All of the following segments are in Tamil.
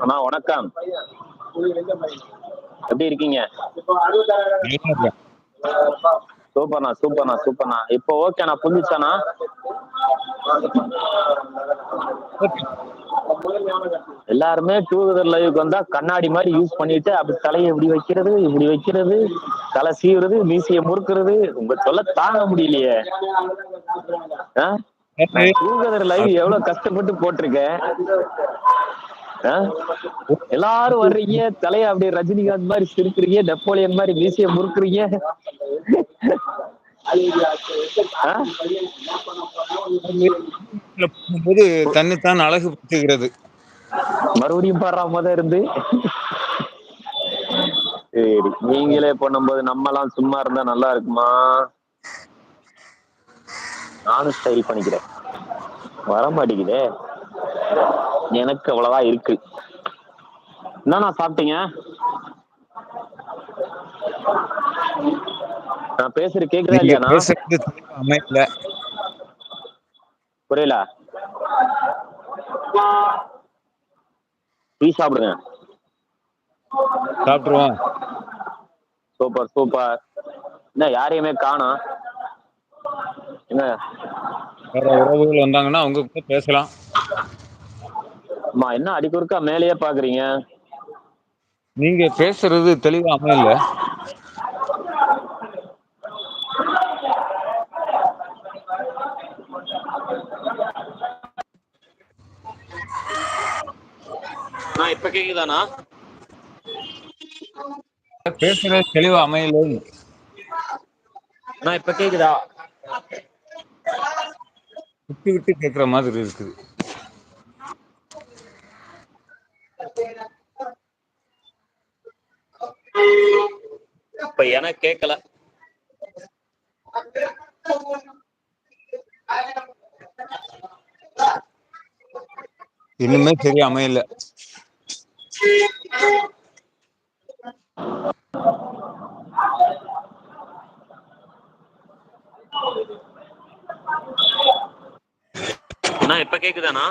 அண்ணா வணக்கம். எப்படி இருக்கீங்க? சூப்பர்ண்ணா சூப்பர்ண்ணா சூப்பர்ண்ணா. இப்போ ஓகேண்ணா புரிஞ்சுச்சாண்ணா எல்லாருமே டூ வீலர் லைவுக்கு வந்தா கண்ணாடி மாதிரி யூஸ் பண்ணிட்டு அப்படி தலையை இப்படி வைக்கிறது இப்படி வைக்கிறது தலை சீவுறது மீசையை முறுக்குறது. உங்க சொல்ல தாங்க முடியலையே. டூ வீலர் லைவ் எவ்வளவு கஷ்டப்பட்டு போட்டிருக்கேன் எல்லாரும் வர்றீங்க தலைய அப்படியே ரஜினிகாந்த் மாதிரி சிரிக்கிறீங்க நெப்போலியன் மாதிரி மீசைய முறுக்குறீங்க. போது தன்னைத்தான் அழகுபடுத்துகிறது மறுபடியும் பாடுற மாதிரி இருந்து. சரி நீங்களே பண்ணும்போது நம்ம எல்லாம் சும்மா இருந்தா நல்லா இருக்குமா? நானும் ஸ்டைல் பண்ணிக்கிறேன். வர மாட்டேங்குதே. எனக்கு அவ்வளவுதான் இருக்கு. என்னண்ணா சாப்பிட்டீங்க? நான் பேசுறது கேக்குதா இல்லையாண்ணா? பேசுறது தெளிவா அமையல. புரியல. டீ சாப்பிடுங்க. சாப்பிட்டுருவோம். Super super. என்ன யாரையுமே காணோம். என்ன? வேற உறவுகள் வந்தாங்கன்னா அவங்க கூட பேசலாம். அம்மா என்ன அடிக்குறுக்கா மேலேயே பாக்குறீங்க? நீங்க பேசுறது தெளிவா அமையல நான் இப்ப கேக்குதாண்ணா? பேசுறது தெளிவா அமையல. நான் இப்ப கேக்குதா? விட்டு விட்டு கேக்குற மாதிரி இருக்குது. இப்ப எனக்கு கேட்கல இன்னுமே சரியா அமையல. நான் இப்ப கேக்குதாண்ணா?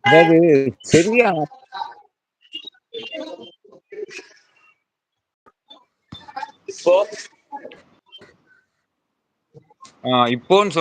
அதாவது சரியா? இப்போ? இப்போன்னு